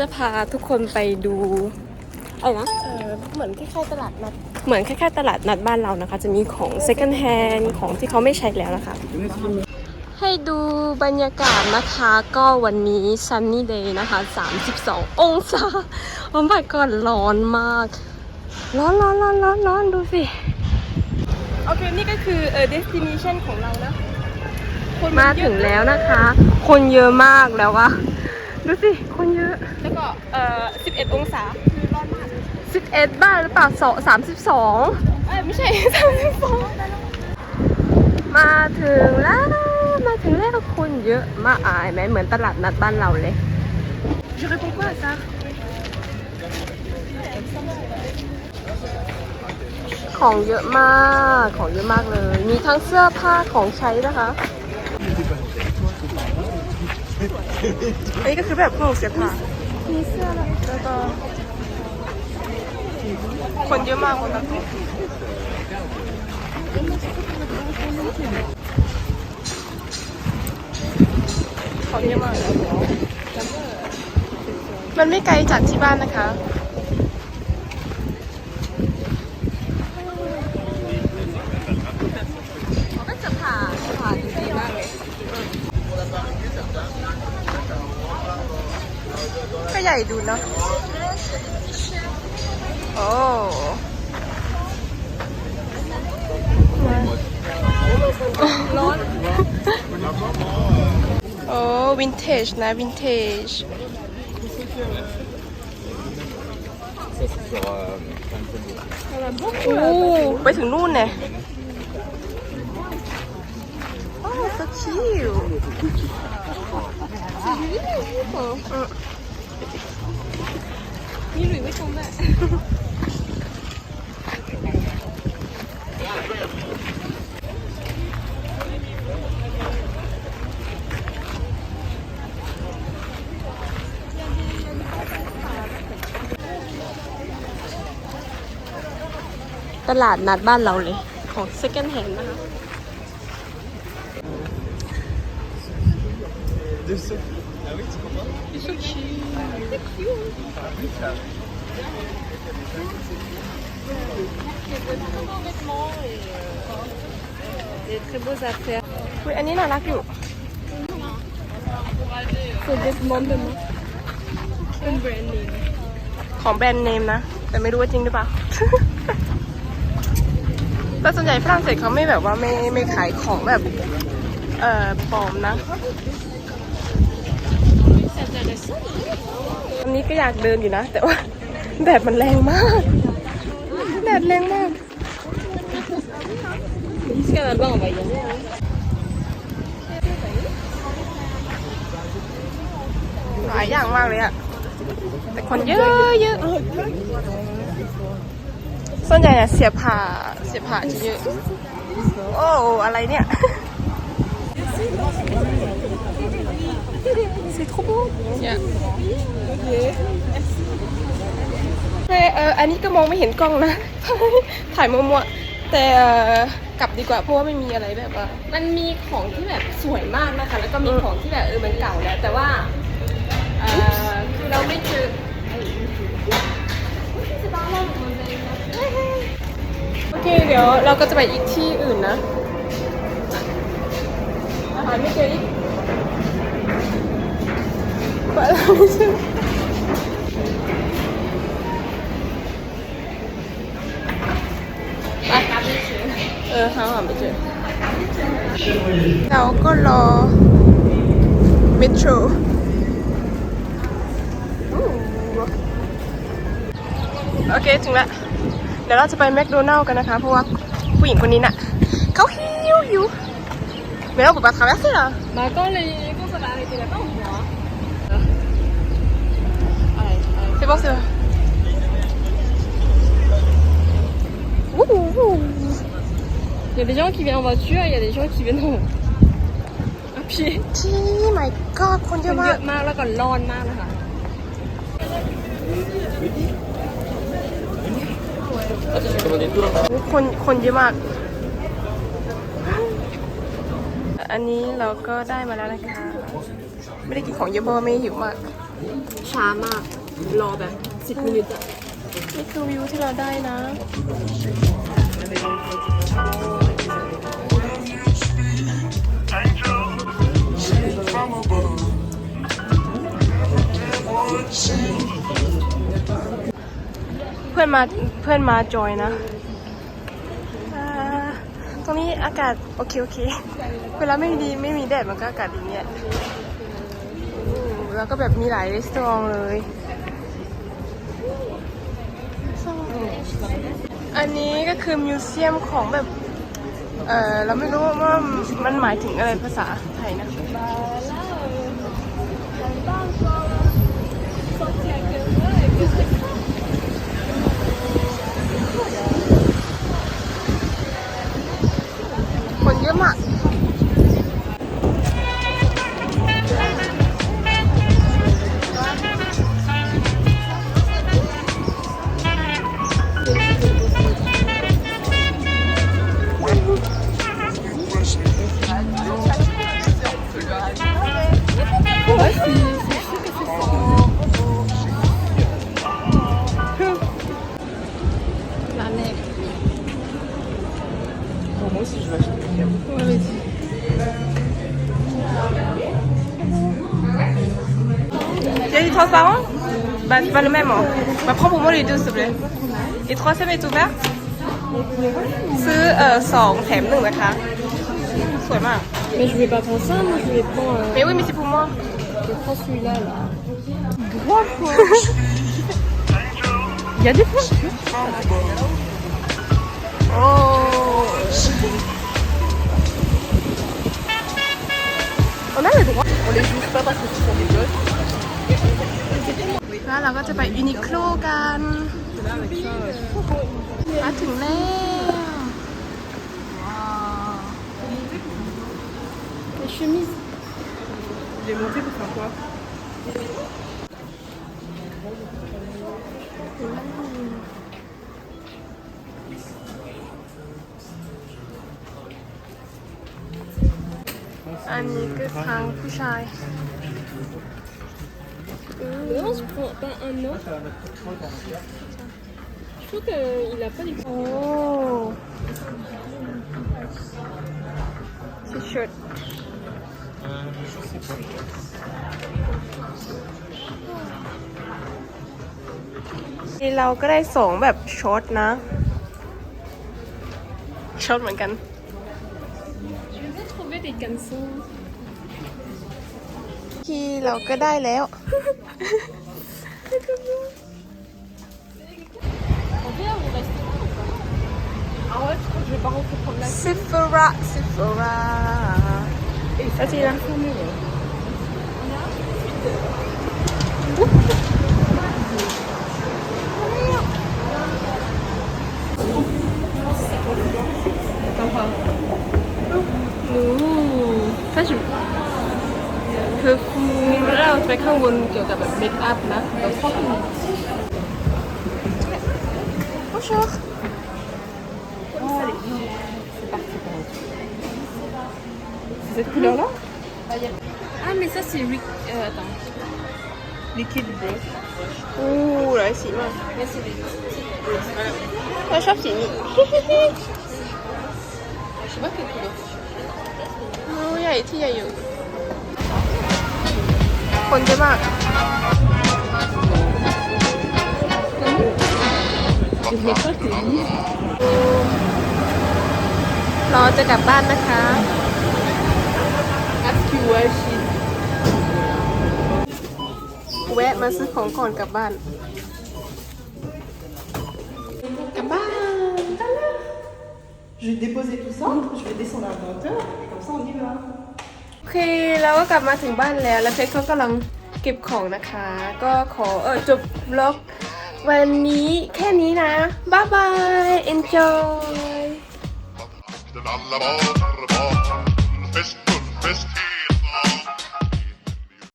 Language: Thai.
จะพาทุกคนไปดูอะไรนะ เออเหมือนคล้ายๆตลาดนัดเหมือนคล้ายๆตลาดนัดบ้านเรานะคะ จะมีของ second hand ของที่เขาไม่ใช้แล้วนะคะ ให้ดูบรรยากาศนะคะก็วันนี้ sunny day นะคะ 32 องศาโอ้ my god ร้อนมาก ร้อนร้อนร้อนร้อนร้อนดูสิ โอเค นี่ก็คือเออ destination ของเรานะคนนมาเยอะถึงแล้วนะคะ คนเยอะมากแล้ววะ ดูสิ คนเยอะ แล้วก็เออ11 องศาคือร้อนมาก11 บ้านหรือเปล่าสอง32 เอ้ยไม่ใช่32มาถึงแล้ว มาถึงแล้วคนเยอะมากอายไหมเหมือนตลาดนัดบ้านเราเลย Je réponds quoi à ça ของเยอะมาก ของเยอะมากเลย มีทั้งเสื้อผ้าของใช้นะคะ อันนี้ก็คือแบบของเสียผ่ามีเสื้อแล้วก็ คนเยอะมากคนละคนเยอะมาก มันไม่ไกลจากที่บ้านนะคะ ก็จะผ่าผ่าดีมากเลย ก็ให ญ่ดูเนาะโอ้ร้อนโอ้วินเทจนะวินเทจ โอ้ไปถึงนู่นเนี่ยโอ้ so cute มีหลุยไว้ชมด้วยตลาดนัดบ้านเราเลย ของ second hand นะคะ Des très beaux affaires. อุ๊ยอันนี้น่ารักอยู่ C'est des demandements. Un brand name. ของแบรนด์เนมนะ แต่ไม่รู้ว่าจริงหรือเปล่า แต่ส่วนใหญ่ฝรั่งเศสเขาไม่แบบว่าไม่ไม่ขายของแบบ เอ่อปลอมนะ อันนี้ก็อยากเดินอยู่นะ แต่ว่าแดดมันแรงมาก แดดแรงมาก Jusqu'à là-bas, on va y aller. หลายอย่างมากเลยอะแต่คนเยอะเยอะส่วนใหญ่เนี่ยเสียผ่าเสียผ่าจะเยอะ โอ้อะไรเนี่ย C'est trop beau. เนี่ยเฮ้ยเอันนี้ก็มองไม่เห็นกล้องนะ ถ่ายมัวๆแต่กลับดีกว่าเพราะว่าไม่มีอะไรแบบว่า มันมีของที่แบบสวยมากนะคะ แล้วก็มีของที่แบบเออมันเก่าแล้ว แต่ว่าเออคือเราไม่เจอโอเคเดี๋ยวเราก็จะไปอีกที่อื่นนะอาหารไม่เจออีกไปแล้วไม่เจอ ออหาอาหารไม่เจอ เราก็รอเมโทรโอเค ถึงแล้วเดี๋ยวเราจะไปแมคโดนัลล์กันนะคะ เพราะว่าผู้หญิงคนนี้น่ะเขาหิวหิวเมลบอกว่าเขาแล้วสิเหรอ Bah quand les quand ça va arrêter là-bas, on verra. c'est bon c'est bon Ouh, ouh. Il y a des gens qui viennent en voiture, il y a des gens qui viennent en... à pied. ที่ my god คนเยคอะนมาเยก อะมากแล้วก็ร้อนมากนะคะคนคนเยอะมาก อันนี้เราก็ได้มาแล้วนะคะ ไม่ได้กินของเยอะเพราะว่าไม่หิวมาก ช้ามาก รอแบบ10มินิอะนี่คือวิวที่เราได้นะ เพื่อนมาเพื่อนมาจอยนะอ่าตรงนี้อากาศโอเคโอเค เวลาไม่ดีไม่มีแดดมันก็อากาศดีเนี่ยอืมแล้วก็แบบมีหลายรีสอร์ทเลย อันนี้ก็คือมิวเซียมของแบบ เออเราไม่รู้ว่ามันหมายถึงอะไรภาษาไทยนะ คนเยอะมา transparent Bah, c'est pas le même. Hein. Bah, prends pour moi les deux, s'il te plaît. Et troisième est ouvert Ce euh, sort, Mais je vais pas prendre ça, moi je vais prendre. Euh, mais oui, mais c'est pour moi. Je prends celui-là, là. Droit. fois Il y a des fois Oh On a le droit On les joue pas parce que ce sont des gosses. แล้วเราก็จะไปยูนิโคลกันมาถึงแล้ว Les chemises. Il est monté pour faire quoi อันนี้คือทางผู้ชาย Non, je prends pas un an. Je trouve qu'il a pas du โอ้ทีเชิ้ตนี่เราก็ได้สองแบบช็อตนะช็อตเหมือนกัน Je vais trouver des caleçons. ที่เราก็ได้แล้ว On vient au restaurant ou pas Ah ouais, tu crois que je vais pas rentrer prendre la Sephora Sephora แล้วทีนะ ถ้าจุคือเรา ไปข้างบนเกี่ยวกับแบบเมคอัพนะเราชอบโอ้ชอบ C'est cette couleur-là Ah, mais ça c'est Rick. Euh, attends. Liquide brush. อู้หลายสีมาก Là c'est les. เราชอบสีนี้ Je sais pas quelle couleur. อู้ใหญ่ที่ใหญ่อยู่ คนเยอะมากเราจะกลับบ้านนะคะ Ask you where she แวะมาซื้อของก่อนกลับบ้าน กลับบ้าน Je vais déposer tout ça, je vais descendre à 20h, comme ça on y va. โอเคเราก็กลับมาถึงบ้านแล้ว แล้วเพชรเขากำลังเก็บของนะคะ ก็ขอเออจบบล็อกวันนี้แค่นี้นะ บ๊ายบาย enjoy